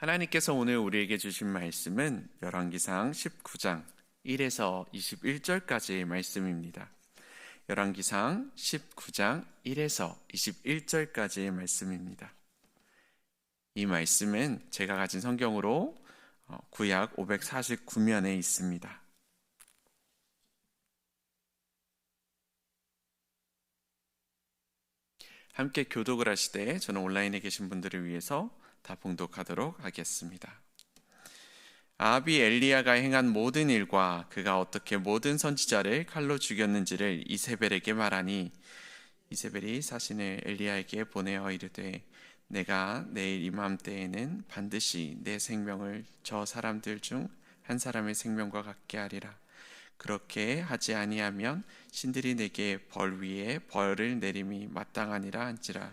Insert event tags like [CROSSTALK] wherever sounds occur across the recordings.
하나님께서 오늘 우리에게 주신 말씀은 열왕기상 19장 1에서 21절까지의 말씀입니다. 열왕기상 19장 1에서 21절까지의 말씀입니다. 이 말씀은 제가 가진 성경으로 어, 구약 549면에 있습니다. 함께 교독을 하시되 저는 온라인에 계신 분들을 위해서 다 봉독하도록 하겠습니다. 아합이 엘리야가 행한 모든 일과 그가 어떻게 모든 선지자를 칼로 죽였는지를 이세벨에게 말하니 이세벨이 사신을 엘리야에게 보내어 이르되 내가 내일 이맘때에는 반드시 내 생명을 저 사람들 중 한 사람의 생명과 같게 하리라. 그렇게 하지 아니하면 신들이 내게 벌 위에 벌을 내림이 마땅하니라 한지라.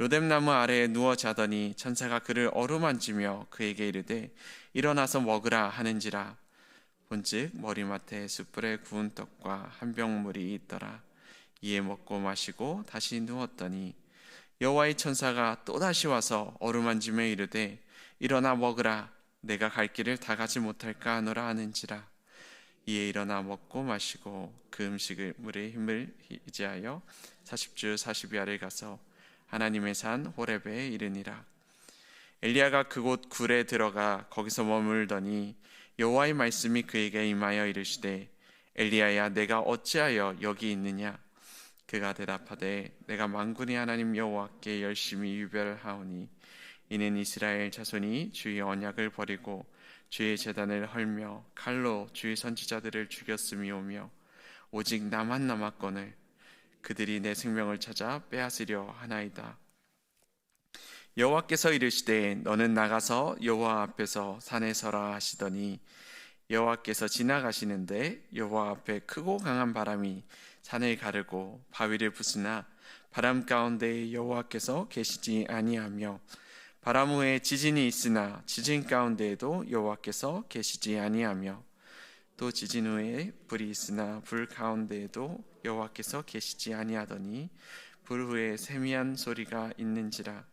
로뎀 나무 아래에 누워 자더니 천사가 그를 어루만지며 그에게 이르되 일어나서 먹으라 하는지라. 본즉 머리맡에 숯불에 구운 떡과 한 병물이 있더라. 이에 먹고 마시고 다시 누웠더니 여호와의 천사가 또 다시 와서 어루만지며 이르되 일어나 먹으라. 내가 갈 길을 다 가지 못할까 하노라 하는지라. 이에 일어나 먹고 마시고 그 음식을 물의 힘을 의지하여 40주 40야를 가서 하나님의 산 호렙에 이르니라. 엘리야가 그곳 굴에 들어가 거기서 머물더니 여호와의 말씀이 그에게 임하여 이르시되 엘리야야 내가 어찌하여 여기 있느냐? 그가 대답하되 내가 만군의 하나님 여호와께 열심히 유별하오니 이는 이스라엘 자손이 주의 언약을 버리고 주의 재단을 헐며 칼로 주의 선지자들을 죽였음이오며 오직 나만 남았거늘 그들이 내 생명을 찾아 빼앗으려 하나이다. 여호와께서 이르시되 너는 나가서 여호와 앞에서 산에 서라 하시더니 여호와께서 지나가시는데 여호와 앞에 크고 강한 바람이 산을 가르고 바위를 부수나 바람 가운데 여호와께서 계시지 아니하며 바람 후에 지진이 있으나 지진 가운데에도 여호와께서 계시지 아니하며 또 지진 후에 불이 있으나 불 가운데에도 여호와께서 계시지 아니하더니 불 후에 세미한 소리가 있는지라.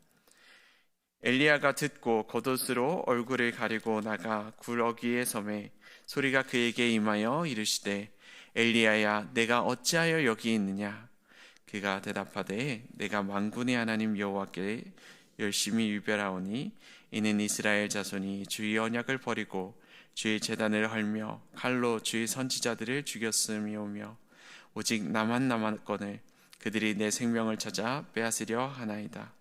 엘리야가 듣고 겉옷으로 얼굴을 가리고 나가 굴어기에 섬에 소리가 그에게 임하여 이르시되 엘리야야 내가 어찌하여 여기 있느냐? 그가 대답하되 내가 만군의 하나님 여호와께 열심히 유별하오니 이는 이스라엘 자손이 주의 언약을 버리고 주의 재단을 헐며 칼로 주의 선지자들을 죽였음이오며 오직 나만 남았거늘 그들이 내 생명을 찾아 빼앗으려 하나이다.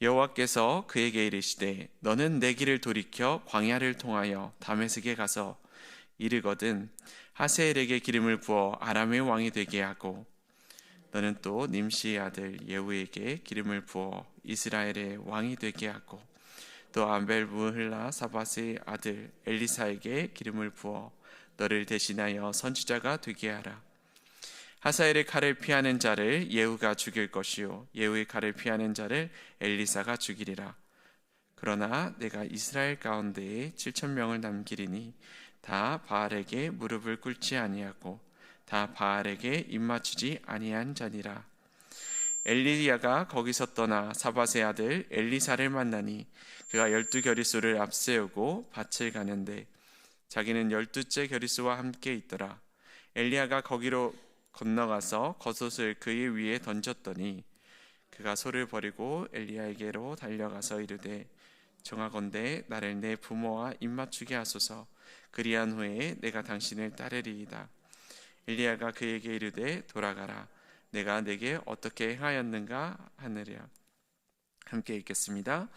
여호와께서 그에게 이르시되 너는 내 길을 돌이켜 광야를 통하여 다메섹에 가서 이르거든 하세엘에게 기름을 부어 아람의 왕이 되게 하고 너는 또 님시의 아들 예후에게 기름을 부어 이스라엘의 왕이 되게 하고 또 안벨무흘라 사바스의 아들 엘리사에게 기름을 부어 너를 대신하여 선지자가 되게 하라. 하사엘의 칼을 피하는 자를 예후가 죽일 것이요 예후의 칼을 피하는 자를 엘리사가 죽이리라. 그러나 내가 이스라엘 가운데에 7천 명을 남기리니 다 바알에게 무릎을 꿇지 아니하고 다 바알에게 입맞추지 아니한 자니라. 엘리야가 거기서 떠나 사바세 아들 엘리사를 만나니 그가 열두 결의수를 앞세우고 밭을 가는데 자기는 열두째 결의수와 함께 있더라. 엘리야가 거기로 건너가서 겉옷을 그의 위에 던졌더니 그가 소를 버리고 엘리야에게로 달려가서 이르되 정하건대 나를 내 부모와 입맞추게 하소서 그리한 후에 내가 당신을 따르리이다. 엘리야가 그에게 이르되 돌아가라 내가 내게 어떻게 행하였는가 하느랴 함께 읽겠습니다.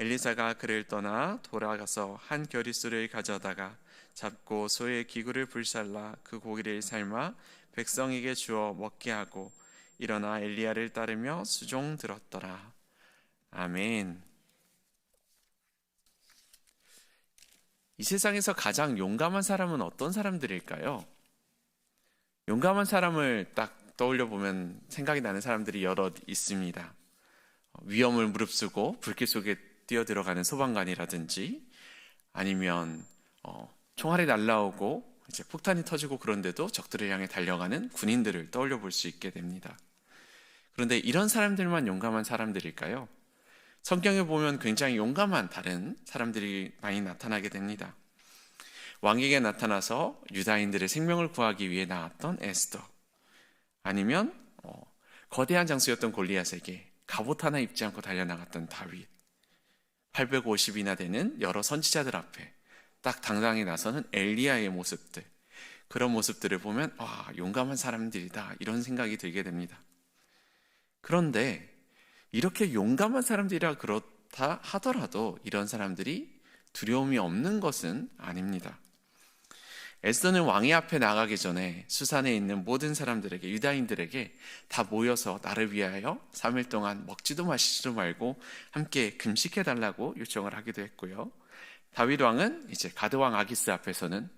엘리사가 그를 떠나 돌아가서 한 겨리수를 가져다가 잡고 소의 기구를 불살라 그 고기를 삶아 백성에게 주어 먹게 하고 일어나 엘리야를 따르며 수종 들었더라. 아멘. 이 세상에서 가장 용감한 사람은 어떤 사람들일까요? 용감한 사람을 딱 떠올려 보면 생각이 나는 사람들이 여럿 있습니다. 위험을 무릅쓰고 불길 속에 뛰어 들어가는 소방관이라든지 아니면 어, 총알이 날라오고 이제 폭탄이 터지고 그런데도 적들을 향해 달려가는 군인들을 떠올려 볼 수 있게 됩니다. 그런데 이런 사람들만 용감한 사람들일까요? 성경에 보면 굉장히 용감한 다른 사람들이 많이 나타나게 됩니다. 왕에게 나타나서 유다인들의 생명을 구하기 위해 나왔던 에스더, 아니면 어, 거대한 장수였던 골리앗에게 갑옷 하나 입지 않고 달려나갔던 다윗, 850이나 되는 여러 선지자들 앞에 딱 당당히 나서는 엘리야의 모습들, 그런 모습들을 보면 아 용감한 사람들이다 이런 생각이 들게 됩니다. 그런데 이렇게 용감한 사람들이라 그렇다 하더라도 이런 사람들이 두려움이 없는 것은 아닙니다. 에스더는 왕의 앞에 나가기 전에 수산에 있는 모든 사람들에게 유다인들에게 다 모여서 나를 위하여 3일 동안 먹지도 마시지도 말고 함께 금식해 달라고 요청을 하기도 했고요. 다윗 왕은 이제 가드 왕 아기스 앞에서는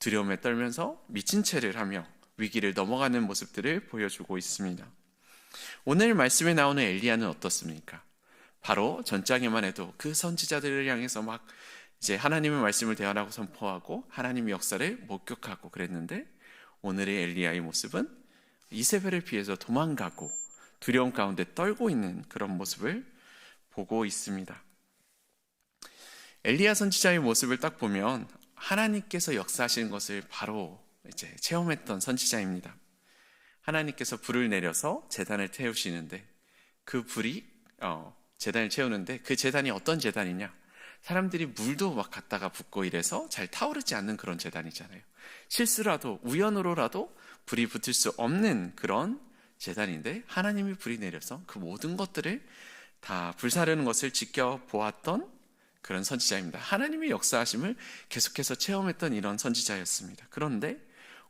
두려움에 떨면서 미친 채를 하며 위기를 넘어가는 모습들을 보여주고 있습니다. 오늘 말씀에 나오는 엘리야는 어떻습니까? 바로 전장에만 해도 그 선지자들을 향해서 막 이제 하나님의 말씀을 대언하고 선포하고 하나님의 역사를 목격하고 그랬는데 오늘의 엘리야의 모습은 이세벨을 피해서 도망가고 두려움 가운데 떨고 있는 그런 모습을 보고 있습니다. 엘리야 선지자의 모습을 딱 보면 하나님께서 역사하시는 것을 바로 이제 체험했던 선지자입니다. 하나님께서 불을 내려서 재단을 태우시는데 그 불이 어, 재단을 채우는데 그 재단이 어떤 재단이냐? 사람들이 물도 막 갖다가 붓고 이래서 잘 타오르지 않는 그런 재단이잖아요. 실수라도 우연으로라도 불이 붙을 수 없는 그런 재단인데 하나님이 불이 내려서 그 모든 것들을 다 불사르는 것을 지켜보았던 그런 선지자입니다. 하나님의 역사하심을 계속해서 체험했던 이런 선지자였습니다. 그런데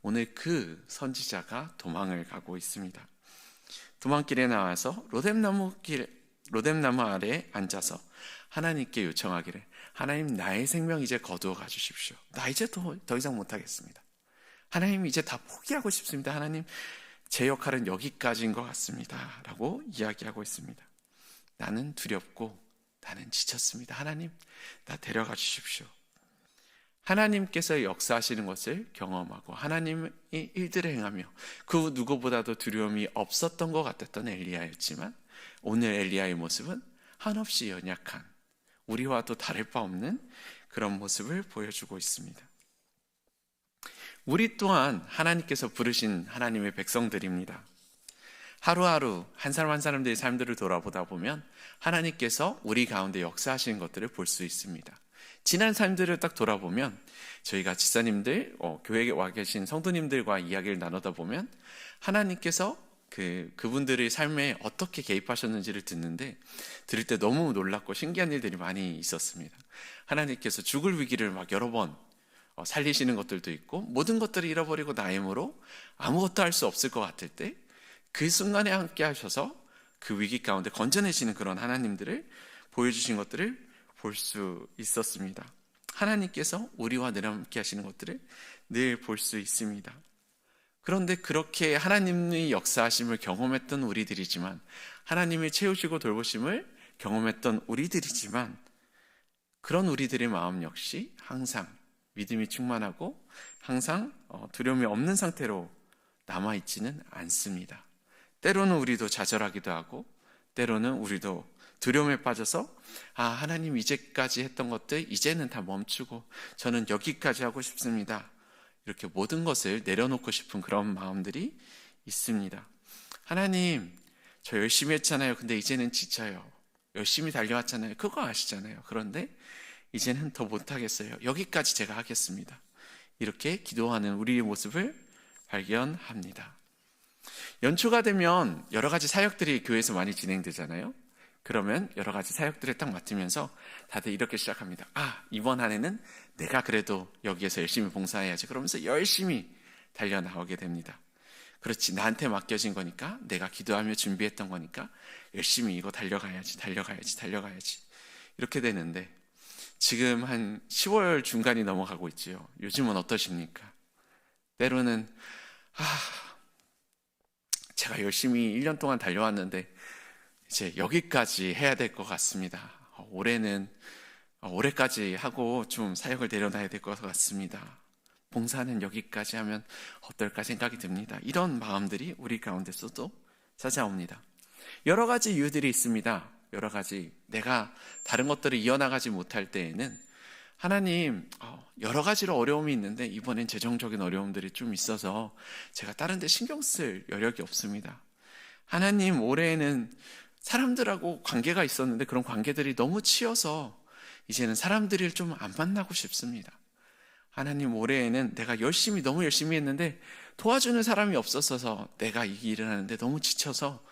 오늘 그 선지자가 도망을 가고 있습니다. 도망길에 나와서 로뎀나무 길 로뎀나무 아래 앉아서 하나님께 요청하기를 하나님 나의 생명 이제 거두어 가주십시오. 나 이제 더, 더 이상 못하겠습니다. 하나님 이제 다 포기하고 싶습니다. 하나님 제 역할은 여기까지인 것 같습니다. 라고 이야기하고 있습니다. 나는 두렵고 나는 지쳤습니다. 하나님 나 데려가 주십시오. 하나님께서 역사하시는 것을 경험하고 하나님의 일들을 행하며 그 누구보다도 두려움이 없었던 것 같았던 엘리야였지만 오늘 엘리야의 모습은 한없이 연약한 우리와도 다를 바 없는 그런 모습을 보여주고 있습니다. 우리 또한 하나님께서 부르신 하나님의 백성들입니다. 하루하루 한 사람 한 사람들의 삶들을 돌아보다 보면 하나님께서 우리 가운데 역사하시는 것들을 볼 수 있습니다. 지난 삶들을 딱 돌아보면 저희가 지사님들, 어, 교회에 와 계신 성도님들과 이야기를 나누다 보면 하나님께서 그, 그분들의 삶에 어떻게 개입하셨는지를 듣는데 들을 때 너무 놀랍고 신기한 일들이 많이 있었습니다. 하나님께서 죽을 위기를 막 여러 번 어, 살리시는 것들도 있고 모든 것들을 잃어버리고 나임으로 아무것도 할 수 없을 것 같을 때 그 순간에 함께 하셔서 그 위기 가운데 건져내시는 그런 하나님들을 보여주신 것들을 볼 수 있었습니다. 하나님께서 우리와 늘 함께 하시는 것들을 늘 볼 수 있습니다. 그런데 그렇게 하나님의 역사하심을 경험했던 우리들이지만 하나님의 채우시고 돌보심을 경험했던 우리들이지만 그런 우리들의 마음 역시 항상 믿음이 충만하고 항상 어, 두려움이 없는 상태로 남아있지는 않습니다. 때로는 우리도 좌절하기도 하고 때로는 우리도 두려움에 빠져서 아 하나님 이제까지 했던 것들 이제는 다 멈추고 저는 여기까지 하고 싶습니다. 이렇게 모든 것을 내려놓고 싶은 그런 마음들이 있습니다. 하나님 저 열심히 했잖아요. 근데 이제는 지쳐요. 열심히 달려왔잖아요. 그거 아시잖아요. 그런데 이제는 더 못하겠어요. 여기까지 제가 하겠습니다. 이렇게 기도하는 우리의 모습을 발견합니다. 연초가 되면 여러 가지 사역들이 교회에서 많이 진행되잖아요. 그러면 여러 가지 사역들을 딱 맡으면서 다들 이렇게 시작합니다. 아, 이번 한 해는 내가 그래도 여기에서 열심히 봉사해야지. 그러면서 열심히 달려 나오게 됩니다. 그렇지. 나한테 맡겨진 거니까 내가 기도하며 준비했던 거니까 열심히 이거 달려가야지, 달려가야지, 달려가야지. 이렇게 되는데 지금 한 10월 중간이 넘어가고 있지요. 요즘은 어떠십니까? 때로는 아, 제가 열심히 1년 동안 달려왔는데 이제 여기까지 해야 될 것 같습니다. 어, 올해는 어, 올해까지 하고 좀 사역을 내려놔야 될 것 같습니다. 봉사는 여기까지 하면 어떨까 생각이 듭니다. 이런 마음들이 우리 가운데서도 찾아옵니다. 여러 가지 이유들이 있습니다. 여러 가지 내가 다른 것들을 이어나가지 못할 때에는 하나님 어, 여러 가지로 어려움이 있는데 이번엔 재정적인 어려움들이 좀 있어서 제가 다른 데 신경 쓸 여력이 없습니다. 하나님 올해에는 사람들하고 관계가 있었는데 그런 관계들이 너무 치여서 이제는 사람들을 좀 안 만나고 싶습니다. 하나님 올해에는 내가 열심히 너무 열심히 했는데 도와주는 사람이 없었어서 내가 이 일을 하는데 너무 지쳐서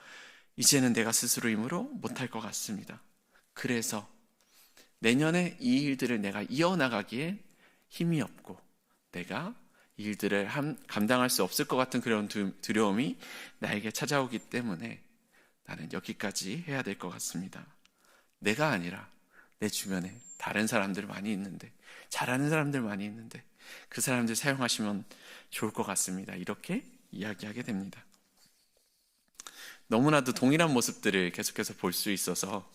이제는 내가 스스로 힘으로 못할 것 같습니다. 그래서 내년에 이 일들을 내가 이어나가기에 힘이 없고 내가 이 일들을 감당할 수 없을 것 같은 그런 두려움이 나에게 찾아오기 때문에 나는 여기까지 해야 될 것 같습니다. 내가 아니라 내 주변에 다른 사람들 많이 있는데 잘하는 사람들 많이 있는데 그 사람들 사용하시면 좋을 것 같습니다. 이렇게 이야기하게 됩니다. 너무나도 동일한 모습들을 계속해서 볼 수 있어서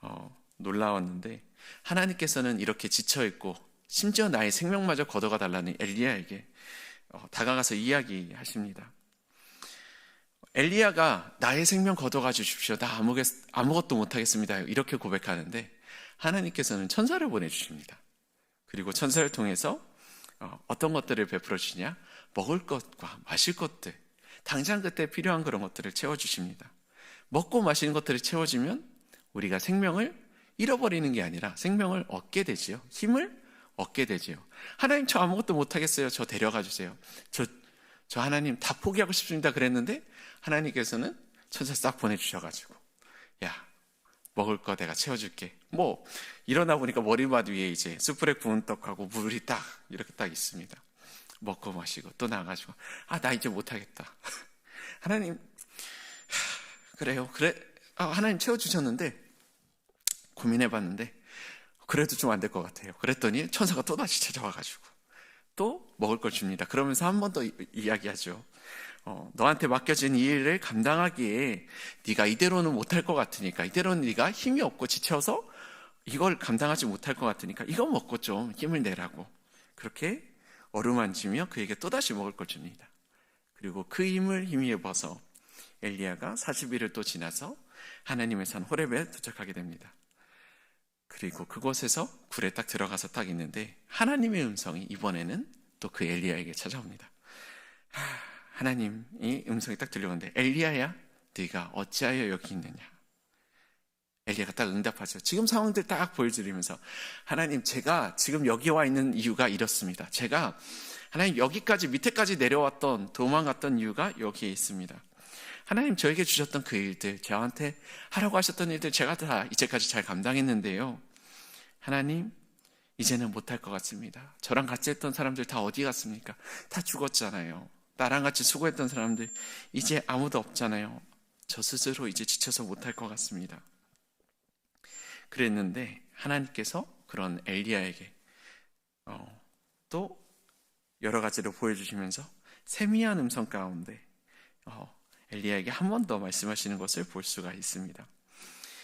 어, 놀라웠는데 하나님께서는 이렇게 지쳐 있고 심지어 나의 생명마저 걷어가 달라는 엘리야에게 어, 다가가서 이야기하십니다. 엘리야가 나의 생명 걷어가 주십시오. 나 아무것도 못하겠습니다. 이렇게 고백하는데 하나님께서는 천사를 보내주십니다. 그리고 천사를 통해서 어, 어떤 것들을 베풀어 주냐? 먹을 것과 마실 것들, 당장 그때 필요한 그런 것들을 채워주십니다. 먹고 마시는 것들을 채워주면 우리가 생명을 잃어버리는 게 아니라 생명을 얻게 되지요. 힘을 얻게 되지요. 하나님 저 아무것도 못하겠어요. 저 데려가 주세요. 저, 저 하나님 다 포기하고 싶습니다. 그랬는데 하나님께서는 천사 싹 보내주셔가지고 야 먹을 거 내가 채워줄게. 뭐 일어나 보니까 머리맡 위에 이제 수프레 구운 떡하고 물이 딱 이렇게 딱 있습니다. 먹고 마시고 또 나가지고 아 나 이제 못하겠다. [LAUGHS] 하나님 그래요. 그래 아, 하나님 채워주셨는데 고민해봤는데 그래도 좀 안 될 것 같아요. 그랬더니 천사가 또 다시 찾아와가지고 또 먹을 걸 줍니다. 그러면서 한 번 더 이야기하죠. 어, 너한테 맡겨진 이 일을 감당하기에 네가 이대로는 못할 것 같으니까 이대로는 네가 힘이 없고 지쳐서 이걸 감당하지 못할 것 같으니까 이거 먹고 좀 힘을 내라고 그렇게 어루만지며 그에게 또다시 먹을 걸 줍니다. 그리고 그 힘을 힘입어서 엘리야가 40일을 또 지나서 하나님의 산 호렙에 도착하게 됩니다. 그리고 그곳에서 굴에 딱 들어가서 딱 있는데 하나님의 음성이 이번에는 또 그 엘리야에게 찾아옵니다. 하나님이 음성이 딱 들려오는데 엘리야야 네가 어찌하여 여기 있느냐 엘리야가 딱 응답하죠. 지금 상황들 딱 보여드리면서 하나님 제가 지금 여기 와 있는 이유가 이렇습니다. 제가 하나님 여기까지 밑에까지 내려왔던 도망갔던 이유가 여기에 있습니다. 하나님 저에게 주셨던 그 일들, 저한테 하라고 하셨던 일들 제가 다 이제까지 잘 감당했는데요. 하나님 이제는 못할 것 같습니다. 저랑 같이 했던 사람들 다 어디 갔습니까? 다 죽었잖아요. 나랑 같이 수고했던 사람들 이제 아무도 없잖아요. 저 스스로 이제 지쳐서 못할 것 같습니다. 그랬는데 하나님께서 그런 엘리야에게 어, 또 여러 가지를 보여주시면서 세미한 음성 가운데 어, 엘리야에게 한 번 더 말씀하시는 것을 볼 수가 있습니다.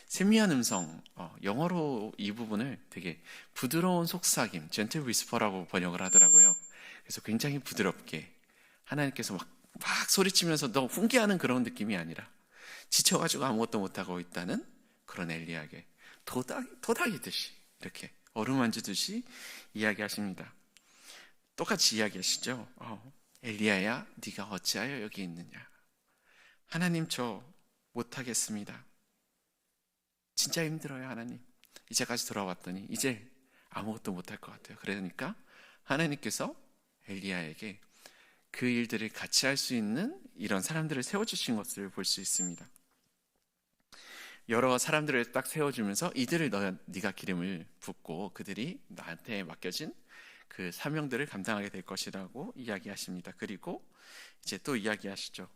세미한 음성, 어, 영어로 이 부분을 되게 부드러운 속삭임, 젠틀 위스퍼라고 번역을 하더라고요. 그래서 굉장히 부드럽게 하나님께서 막, 막 소리치면서 너 훈계하는 그런 느낌이 아니라 지쳐가지고 아무것도 못하고 있다는 그런 엘리야에게 도닥, 도닥이듯이 이렇게 어루만지듯이 이야기하십니다. 똑같이 이야기하시죠. 어, 엘리야야, 네가 어찌하여 여기 있느냐? 하나님 저 못하겠습니다. 진짜 힘들어요, 하나님. 이제까지 돌아왔더니 이제 아무것도 못할 것 같아요. 그러니까 하나님께서 엘리야에게 그 일들을 같이 할 수 있는 이런 사람들을 세워주신 것을 볼 수 있습니다. 여러 사람들을 딱 세워주면서 이들을 너, 네가 기름을 붓고 그들이 나한테 맡겨진 그 사명들을 감당하게 될 것이라고 이야기하십니다. 그리고 이제 또 이야기하시죠.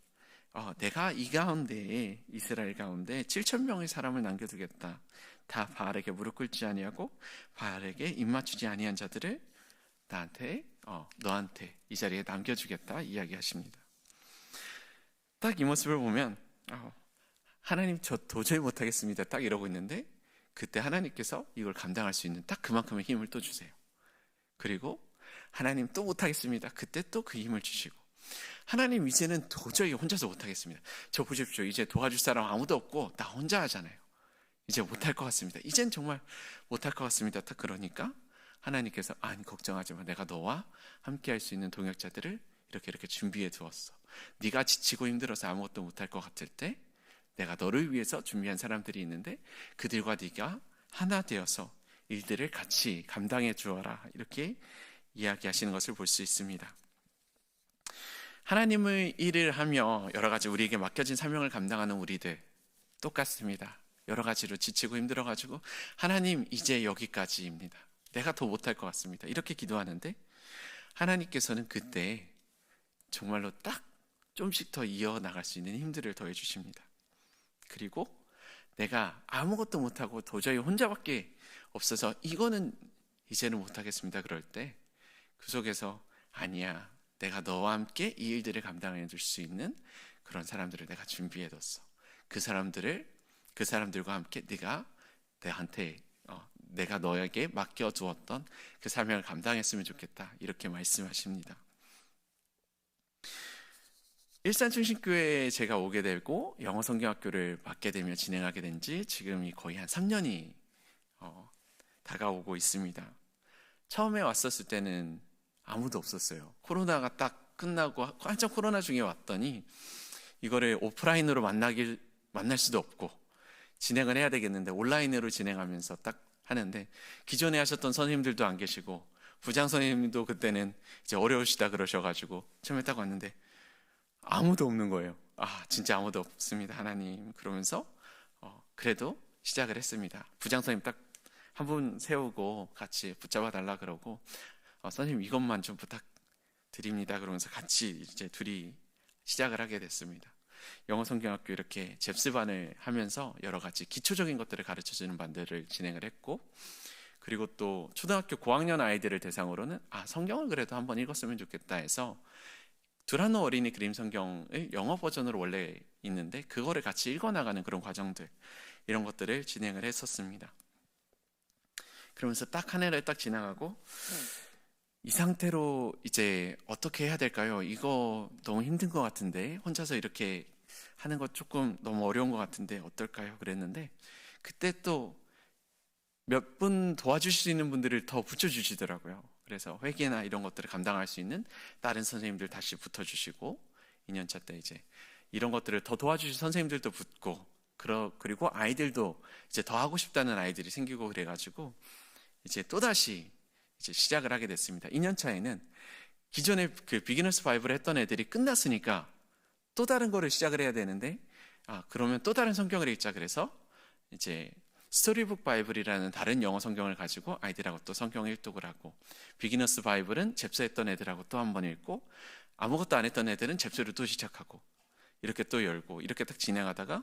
어, 내가 이 가운데에 이스라엘 가운데 7천 명의 사람을 남겨두겠다. 다 바알에게 무릎 꿇지 아니하고 바알에게 입 맞추지 아니한 자들을 나한테 어, 너한테 이 자리에 남겨주겠다 이야기하십니다. 딱 이 모습을 보면 어, 하나님 저 도저히 못하겠습니다. 딱 이러고 있는데 그때 하나님께서 이걸 감당할 수 있는 딱 그만큼의 힘을 또 주세요. 그리고 하나님 또 못하겠습니다. 그때 또 그 힘을 주시고 하나님 이제는 도저히 혼자서 못하겠습니다. 저 보십시오. 이제 도와줄 사람 아무도 없고 나 혼자 하잖아요. 이제 못할 것 같습니다. 이젠 정말 못할 것 같습니다. 딱 그러니까 하나님께서 아니 걱정하지 마. 내가 너와 함께 할 수 있는 동역자들을 이렇게 이렇게 준비해 두었어. 네가 지치고 힘들어서 아무것도 못할 것 같을 때 내가 너를 위해서 준비한 사람들이 있는데 그들과 네가 하나 되어서 일들을 같이 감당해 주어라. 이렇게 이야기하시는 것을 볼 수 있습니다. 하나님의 일을 하며 여러 가지 우리에게 맡겨진 사명을 감당하는 우리들 똑같습니다. 여러 가지로 지치고 힘들어가지고 하나님 이제 여기까지입니다. 내가 더 못할 것 같습니다. 이렇게 기도하는데 하나님께서는 그때 정말로 딱 좀씩 더 이어 나갈 수 있는 힘들을 더해 주십니다. 그리고 내가 아무것도 못하고 도저히 혼자밖에 없어서 이거는 이제는 못하겠습니다. 그럴 때 그 속에서 아니야. 내가 너와 함께 이 일들을 감당해 줄 수 있는 그런 사람들을 내가 준비해 뒀어. 그 사람들을 그 사람들과 함께 네가 내한테 어, 내가 너에게 맡겨 두었던 그 사명을 감당했으면 좋겠다. 이렇게 말씀하십니다. 일산중심교회에 제가 오게 되고 영어 성경학교를 맡게 되며 진행하게 된 지 지금이 거의 한 3년이 어, 다가오고 있습니다. 처음에 왔었을 때는 아무도 없었어요. 코로나가 딱 끝나고 한참 코로나 중에 왔더니 이거를 오프라인으로 만나길 만날 수도 없고 진행을 해야 되겠는데 온라인으로 진행하면서 딱 하는데 기존에 하셨던 선생님들도 안 계시고 부장 선생님도 그때는 이제 어려우시다 그러셔가지고 처음에 딱 왔는데 아무도 없는 거예요. 아 진짜 아무도 없습니다 하나님 그러면서 어, 그래도 시작을 했습니다. 부장 선생님 딱 한 분 세우고 같이 붙잡아 달라 그러고 어, 선생님 이것만 좀 부탁드립니다 그러면서 같이 이제 둘이 시작을 하게 됐습니다. 영어 성경학교 이렇게 잽스반을 하면서 여러 가지 기초적인 것들을 가르쳐 주는 반들을 진행을 했고 그리고 또 초등학교 고학년 아이들을 대상으로는 아 성경을 그래도 한번 읽었으면 좋겠다 해서 두라노 어린이 그림 성경의 영어 버전으로 원래 있는데 그거를 같이 읽어 나가는 그런 과정들 이런 것들을 진행을 했었습니다. 그러면서 딱 한 해를 딱 지나가고 이 상태로 이제 어떻게 해야 될까요? 이거 너무 힘든 것 같은데 혼자서 이렇게 하는 것 조금 너무 어려운 것 같은데 어떨까요? 그랬는데 그때 또 몇 분 도와주실 수 있는 분들을 더 붙여주시더라고요. 그래서 회계나 이런 것들을 감당할 수 있는 다른 선생님들 다시 붙어주시고 2년차 때 이제 이런 것들을 더 도와주실 선생님들도 붙고 그리고 아이들도 이제 더 하고 싶다는 아이들이 생기고 그래가지고 이제 또 다시 이제 시작을 하게 됐습니다. 2년 차에는 기존에 그 비기너스 바이블을 했던 애들이 끝났으니까 또 다른 거를 시작을 해야 되는데 아 그러면 또 다른 성경을 읽자 그래서 이제 스토리북 바이블이라는 다른 영어 성경을 가지고 아이들하고 또 성경 일독을 하고 비기너스 바이블은 잽스했던 애들하고 또 한 번 읽고 아무것도 안 했던 애들은 잽스를 또 시작하고 이렇게 또 열고 이렇게 딱 진행하다가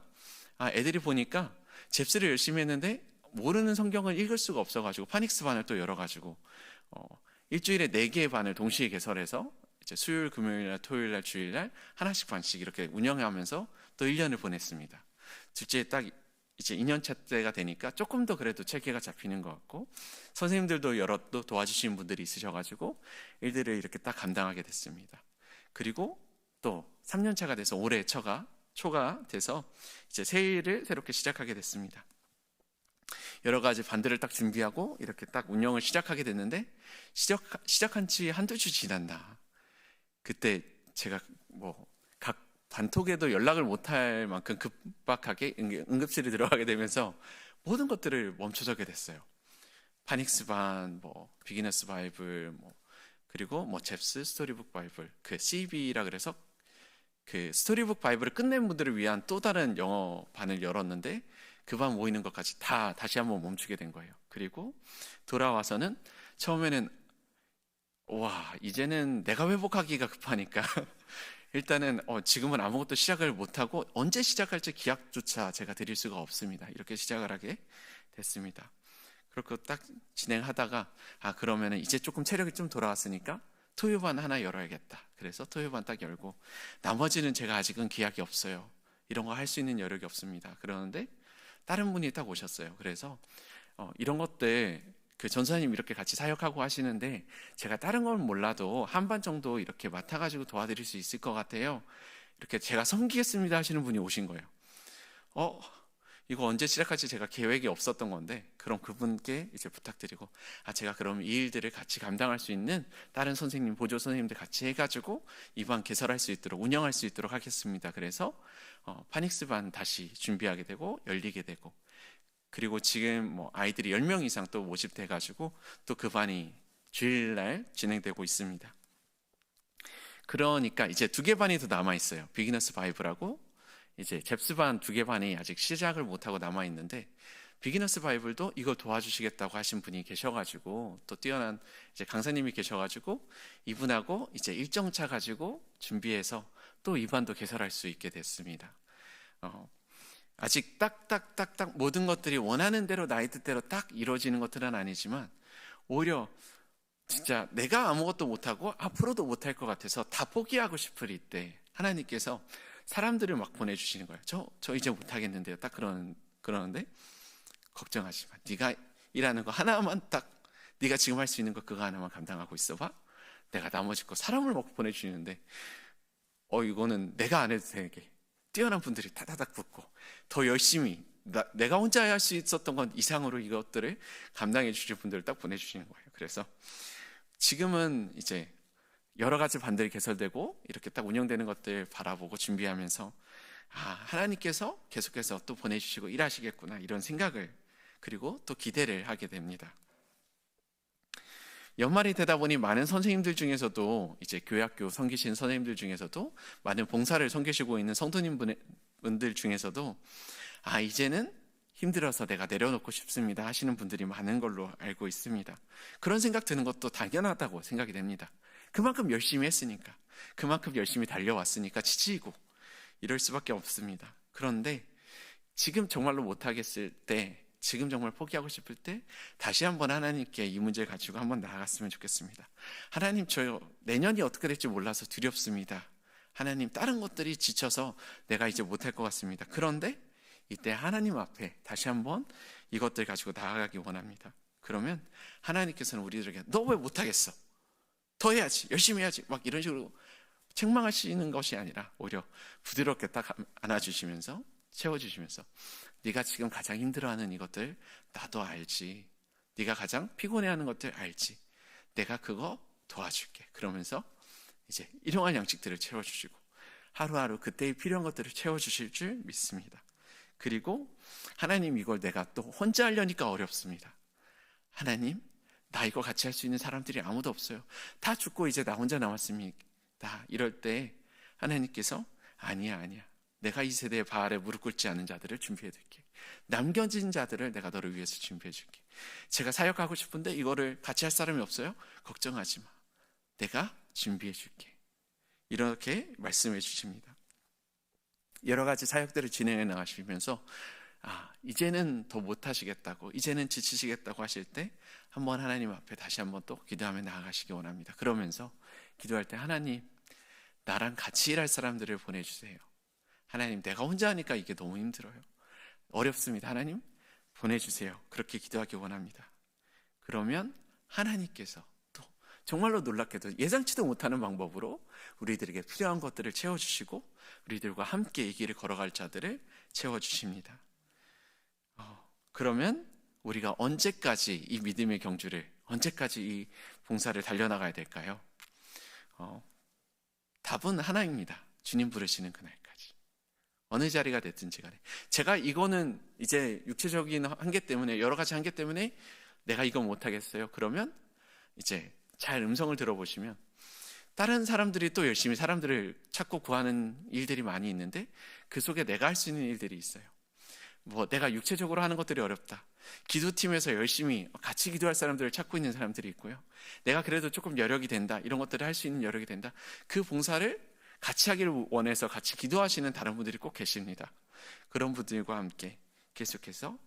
아 애들이 보니까 잽스를 열심히 했는데 모르는 성경을 읽을 수가 없어가지고 파닉스 반을 또 열어가지고 어, 일주일에 네 개의 반을 동시에 개설해서 이제 수요일, 금요일날, 토요일날, 주일날 하나씩 반씩 이렇게 운영하면서 또 1년을 보냈습니다. 둘째 딱 이제 2년차 때가 되니까 조금 더 그래도 체계가 잡히는 것 같고 선생님들도 여러 또 도와주시는 분들이 있으셔가지고 일들을 이렇게 딱 감당하게 됐습니다. 그리고 또 3년차가 돼서 올해 처가 초가 돼서 이제 새해를 새롭게 시작하게 됐습니다. 여러 가지 반들을 딱 준비하고 이렇게 딱 운영을 시작하게 됐는데 시작 시작한 지 한두 주 지난다. 그때 제가 뭐 각 반톡에도 연락을 못할 만큼 급박하게 응급실에 들어가게 되면서 모든 것들을 멈춰서게 됐어요. 파닉스 반, 뭐 비기너스 바이블, 뭐 그리고 뭐 잽스 스토리북 바이블, 그 CB라 그래서 그 스토리북 바이블을 끝낸 분들을 위한 또 다른 영어 반을 열었는데 그반 모이는 것까지 다 다시 한번 멈추게 된 거예요. 그리고 돌아와서는 처음에는 와 이제는 내가 회복하기가 급하니까 [LAUGHS] 일단은 어, 지금은 아무것도 시작을 못하고 언제 시작할지 기약조차 제가 드릴 수가 없습니다. 이렇게 시작을 하게 됐습니다. 그렇게 딱 진행하다가 아 그러면은 이제 조금 체력이 좀 돌아왔으니까 토요반 하나 열어야겠다. 그래서 토요반 딱 열고 나머지는 제가 아직은 기약이 없어요. 이런 거 할 수 있는 여력이 없습니다. 그러는데 다른 분이 딱 오셨어요. 그래서 어, 이런 것들 그 전사님 이렇게 같이 사역하고 하시는데 제가 다른 건 몰라도 한반 정도 이렇게 맡아가지고 도와드릴 수 있을 것 같아요. 이렇게 제가 섬기겠습니다 하시는 분이 오신 거예요. 어, 이거 언제 시작할지 제가 계획이 없었던 건데 그럼 그분께 이제 부탁드리고 아 제가 그럼 이 일들을 같이 감당할 수 있는 다른 선생님 보조 선생님들 같이 해가지고 이반 개설할 수 있도록 운영할 수 있도록 하겠습니다. 그래서 어, 파닉스 반 다시 준비하게 되고 열리게 되고 그리고 지금 뭐 아이들이 10명 이상 또 모집돼 가지고 또 그 반이 주일날 진행되고 있습니다. 그러니까 이제 두 개 반이 더 남아 있어요. 비기너스 바이브라고 이제 잽스 반 두 개 반이 아직 시작을 못 하고 남아 있는데 비기너스 바이블도 이걸 도와주시겠다고 하신 분이 계셔가지고 또 뛰어난 이제 강사님이 계셔가지고 이분하고 이제 일정 차 가지고 준비해서 또 이반도 개설할 수 있게 됐습니다. 어, 아직 딱딱딱딱 모든 것들이 원하는 대로 나이 뜻대로 딱 이루어지는 것들은 아니지만 오히려 진짜 내가 아무것도 못하고 앞으로도 못할 것 같아서 다 포기하고 싶을 이때 하나님께서 사람들을 막 보내주시는 거예요. 저, 저 이제 못하겠는데요. 딱 그런, 그러는데 걱정하지 마. 네가 일하는 거 하나만 딱 네가 지금 할 수 있는 거 그거 하나만 감당하고 있어봐. 내가 나머지 거 사람을 막 보내주시는데 어 이거는 내가 안 해도 되게 뛰어난 분들이 타다닥 붙고 더 열심히 나, 내가 혼자 할 수 있었던 건 이상으로 이것들을 감당해 주실 분들을 딱 보내주시는 거예요. 그래서 지금은 이제 여러 가지 반들이 개설되고 이렇게 딱 운영되는 것들 바라보고 준비하면서 아, 하나님께서 계속해서 또 보내주시고 일하시겠구나 이런 생각을 그리고 또 기대를 하게 됩니다. 연말이 되다 보니 많은 선생님들 중에서도 이제 교학교 섬기신 선생님들 중에서도 많은 봉사를 섬기시고 있는 성도님분들 중에서도 아 이제는 힘들어서 내가 내려놓고 싶습니다 하시는 분들이 많은 걸로 알고 있습니다. 그런 생각 드는 것도 당연하다고 생각이 됩니다. 그만큼 열심히 했으니까, 그만큼 열심히 달려왔으니까 지치고 이럴 수밖에 없습니다. 그런데 지금 정말로 못하겠을 때, 지금 정말 포기하고 싶을 때 다시 한번 하나님께 이 문제를 가지고 한번 나아갔으면 좋겠습니다. 하나님 저 내년이 어떻게 될지 몰라서 두렵습니다. 하나님 다른 것들이 지쳐서 내가 이제 못할 것 같습니다. 그런데 이때 하나님 앞에 다시 한번 이것들 가지고 나아가기 원합니다. 그러면 하나님께서는 우리들에게 너 왜 못하겠어? 더 해야지, 열심히 해야지, 막 이런 식으로 책망하시는 것이 아니라 오히려 부드럽게 딱 안아주시면서 채워주시면서 네가 지금 가장 힘들어하는 이것들 나도 알지. 네가 가장 피곤해하는 것들 알지. 내가 그거 도와줄게. 그러면서 이제 일용할 양식들을 채워주시고 하루하루 그때의 필요한 것들을 채워주실 줄 믿습니다. 그리고 하나님 이걸 내가 또 혼자 하려니까 어렵습니다. 하나님 나 이거 같이 할 수 있는 사람들이 아무도 없어요. 다 죽고 이제 나 혼자 남았습니다. 이럴 때 하나님께서 아니야, 아니야. 내가 이 세대의 바알에 무릎 꿇지 않은 자들을 준비해 둘게. 남겨진 자들을 내가 너를 위해서 준비해 줄게. 제가 사역하고 싶은데 이거를 같이 할 사람이 없어요? 걱정하지 마. 내가 준비해 줄게. 이렇게 말씀해 주십니다. 여러 가지 사역들을 진행해 나가시면서 아, 이제는 더 못하시겠다고, 이제는 지치시겠다고 하실 때 한번 하나님 앞에 다시 한번 또 기도하며 나아가시기 원합니다. 그러면서 기도할 때 하나님, 나랑 같이 일할 사람들을 보내주세요. 하나님, 내가 혼자 하니까 이게 너무 힘들어요. 어렵습니다. 하나님, 보내주세요. 그렇게 기도하기 원합니다. 그러면 하나님께서 또 정말로 놀랍게도 예상치도 못하는 방법으로 우리들에게 필요한 것들을 채워주시고 우리들과 함께 이 길을 걸어갈 자들을 채워주십니다. 그러면 우리가 언제까지 이 믿음의 경주를, 언제까지 이 봉사를 달려나가야 될까요? 어, 답은 하나입니다. 주님 부르시는 그날까지. 어느 자리가 됐든지 간에. 제가 이거는 이제 육체적인 한계 때문에, 여러 가지 한계 때문에 내가 이거 못 하겠어요. 그러면 이제 잘 음성을 들어보시면 다른 사람들이 또 열심히 사람들을 찾고 구하는 일들이 많이 있는데 그 속에 내가 할 수 있는 일들이 있어요. 뭐 내가 육체적으로 하는 것들이 어렵다. 기도팀에서 열심히 같이 기도할 사람들을 찾고 있는 사람들이 있고요. 내가 그래도 조금 여력이 된다. 이런 것들을 할 수 있는 여력이 된다. 그 봉사를 같이 하기를 원해서 같이 기도하시는 다른 분들이 꼭 계십니다. 그런 분들과 함께 계속해서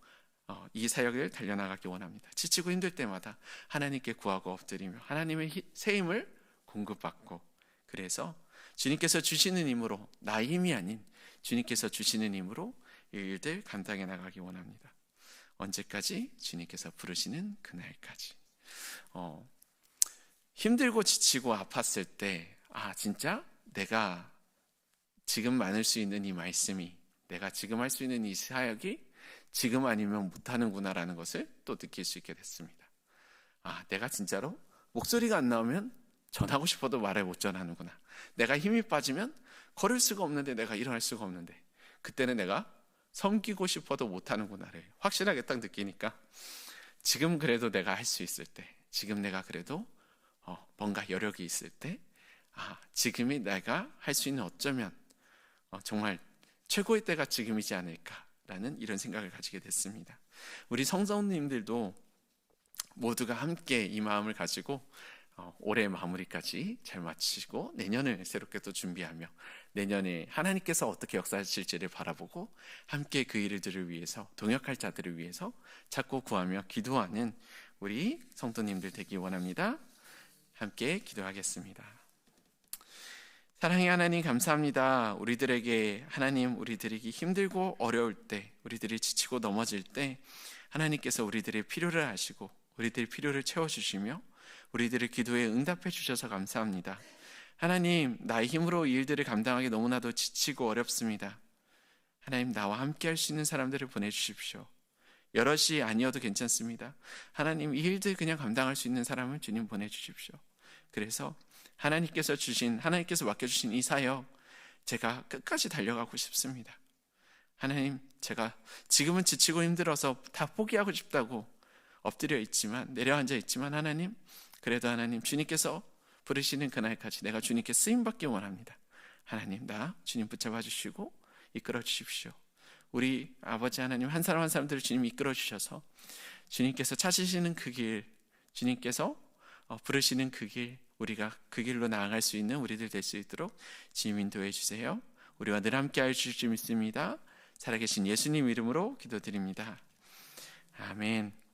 어, 이 사역을 달려나가기 원합니다. 지치고 힘들 때마다 하나님께 구하고 엎드리며 하나님의 히- 새 힘을 공급받고 그래서 주님께서 주시는 힘으로 나의 힘이 아닌 주님께서 주시는 힘으로 이 일들 감당해 나가기 원합니다. 언제까지 주님께서 부르시는 그날까지. 어, 힘들고 지치고 아팠을 때, 아, 진짜 내가 지금 많을 수 있는 이 말씀이, 내가 지금 할 수 있는 이 사역이 지금 아니면 못하는구나라는 것을 또 느낄 수 있게 됐습니다. 아, 내가 진짜로 목소리가 안 나오면 전하고 싶어도 말을 못 전하는구나. 내가 힘이 빠지면 걸을 수가 없는데 내가 일어날 수가 없는데 그때는 내가 섬기고 싶어도 못하는구나를 확실하게 딱 느끼니까 지금 그래도 내가 할 수 있을 때, 지금 내가 그래도 어, 뭔가 여력이 있을 때, 아, 지금이 내가 할 수 있는 어쩌면 어, 정말 최고의 때가 지금이지 않을까라는 이런 생각을 가지게 됐습니다. 우리 성도님들도 모두가 함께 이 마음을 가지고 어, 올해 마무리까지 잘 마치고 내년을 새롭게 또 준비하며 내년에 하나님께서 어떻게 역사하실지를 바라보고 함께 그 일들을 위해서 동역할 자들을 위해서 찾고 구하며 기도하는 우리 성도님들 되기 원합니다. 함께 기도하겠습니다. 사랑의 하나님 감사합니다. 우리들에게 하나님 우리들에게 힘들고 어려울 때 우리들이 지치고 넘어질 때 하나님께서 우리들의 필요를 아시고 우리들의 필요를 채워 주시며 우리들의 기도에 응답해 주셔서 감사합니다. 하나님 나의 힘으로 이 일들을 감당하기 너무나도 지치고 어렵습니다. 하나님 나와 함께 할 수 있는 사람들을 보내 주십시오. 여럿이 아니어도 괜찮습니다. 하나님 이 일들 그냥 감당할 수 있는 사람을 주님 보내 주십시오. 그래서 하나님께서 주신 하나님께서 맡겨 주신 이 사역 제가 끝까지 달려가고 싶습니다. 하나님 제가 지금은 지치고 힘들어서 다 포기하고 싶다고 엎드려 있지만 내려앉아 있지만 하나님 그래도 하나님 주님께서 부르시는 그날까지 내가 주님께 쓰임 받기 원합니다. 하나님 나 주님 붙잡아 주시고 이끌어 주십시오. 우리 아버지 하나님 한 사람 한 사람들을 주님 이끌어 주셔서 주님께서 찾으시는 그 길, 주님께서 어, 부르시는 그 길, 우리가 그 길로 나아갈 수 있는 우리들 될 수 있도록 주님 인도해 주세요. 우리와 늘 함께 할줄 믿습니다. 살아계신 예수님 이름으로 기도드립니다. 아멘.